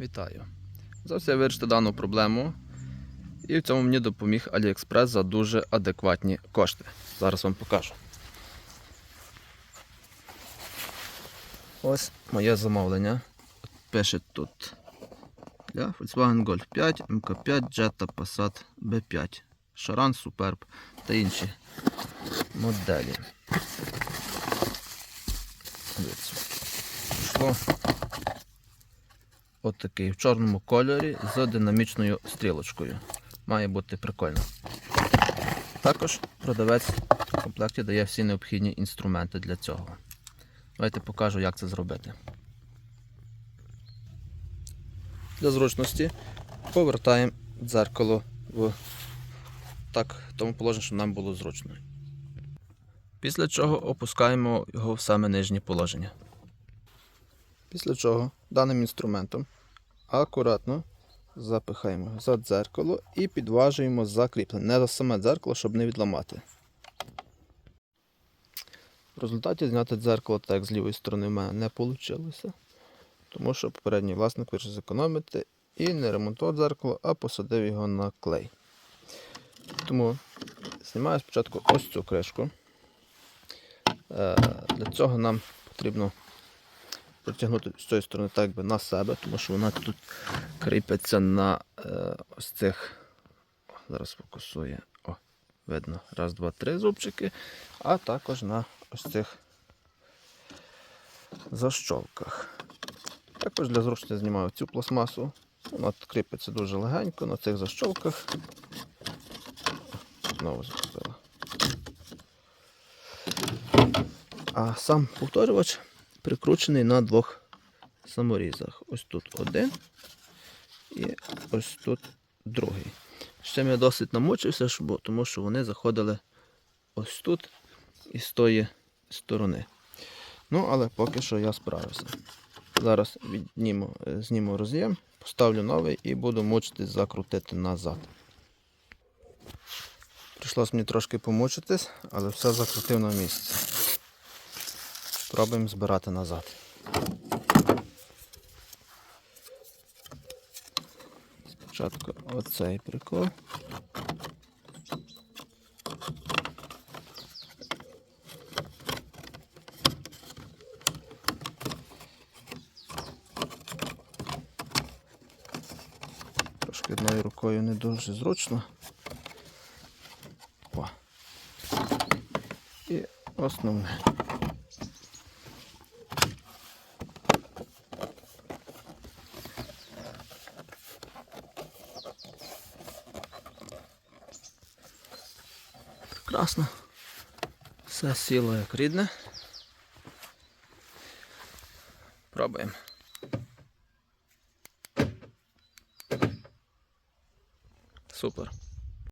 Вітаю! Зараз я вирішити дану проблему. І в цьому мені допоміг AliExpress за дуже адекватні кошти. Зараз вам покажу. Ось моє замовлення. Пише тут для Volkswagen Golf 5, MK5, Jetta, Passat B5, Charan Superb та інші моделі. Дивіться. Отакий в чорному кольорі з динамічною стрілочкою. Має бути прикольно. Також продавець в комплекті дає всі необхідні інструменти для цього. Давайте покажу, як це зробити. Для зручності повертаємо дзеркало в так, тому положенні, щоб нам було зручно. Після чого опускаємо його в саме нижнє положення. Після чого даним інструментом акуратно запихаємо за дзеркало і підважуємо закріплення. Не за саме дзеркало, щоб не відламати. В результаті зняти дзеркало так з лівої сторони в мене не вийшло. Тому що попередній власник вирішив зекономити і не ремонтував дзеркало, а посадив його на клей. Тому знімаю спочатку ось цю кришку. Е, Для цього нам потрібно протягнути з цієї сторони так би на себе, тому що вона тут кріпиться на е, ось цих. Зараз фокусує. О, видно. Раз, два, три зубчики, а також на ось цих защолках. Також для зручності знімаю цю пластмасу. Вона кріпиться дуже легенько на цих защолках. Знову зробила. А сам повторювач прикручений на двох саморізах. Ось тут один і ось тут другий. Чим я досить намучився, тому що вони заходили ось тут і з тої сторони. Ну, але поки що я справився. Зараз відніму, е, зніму роз'єм, поставлю новий і буду мучитись закрутити назад. Прийшлось мені трошки помучитись, але все закрутив на місці. Пробуємо збирати назад. Спочатку оцей прикол. Трошки одною рукою не дуже зручно. О. І основне. Прекрасно. Все сіло як рідне. Пробуємо. Супер.